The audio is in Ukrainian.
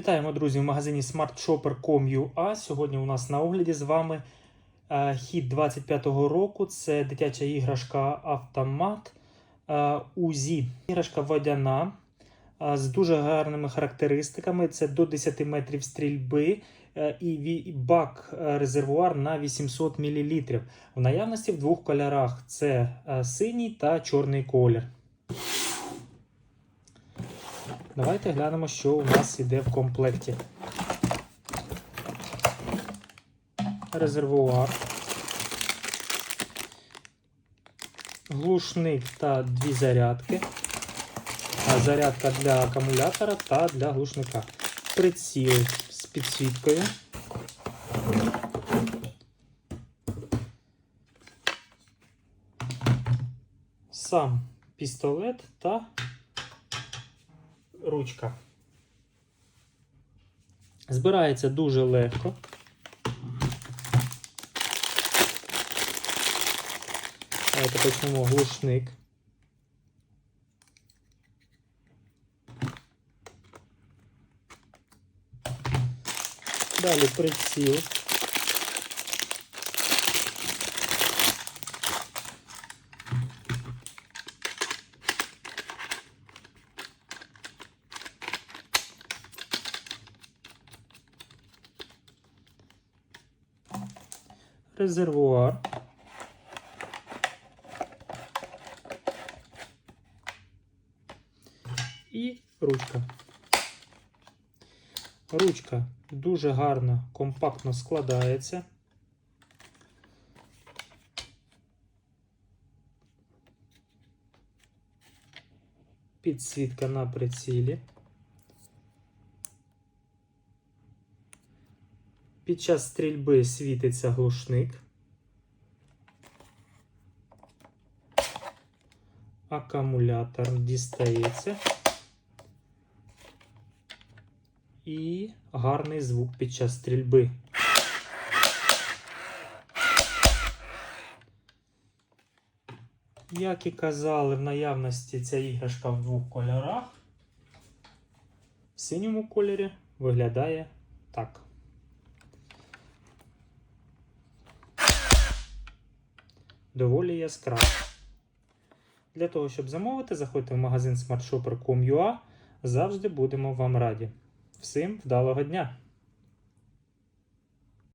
Вітаємо, друзі, в магазині smartshopper.com.ua. Сьогодні у нас на огляді з вами е, хід 25-го року. Це дитяча іграшка автомат е, УЗІ. Іграшка водяна е, з дуже гарними характеристиками. Це до 10 метрів стрільби і бак резервуар на 800 мл. В наявності в двох кольорах: це синій та чорний колір. Давайте глянемо, що у нас іде в комплекті. Резервуар, глушник та дві зарядки. Зарядка для акумулятора та для глушника. Приціл з підсвіткою. Сам пістолет та ручка. Збирається дуже легко. Давайте почнемо глушник. Далі приціл. Резервуар. І ручка. Ручка дуже гарно, компактно складається. Підсвітка на прицілі. Під час стрільби світиться глушник. Акумулятор дістається. І гарний звук під час стрільби. Як і казали, в наявності ця іграшка в двох кольорах. В синьому кольорі виглядає так. Доволі яскраво. Для того, щоб замовити, заходьте в магазин smartshopper.com.ua. Завжди будемо вам раді. Всім вдалого дня!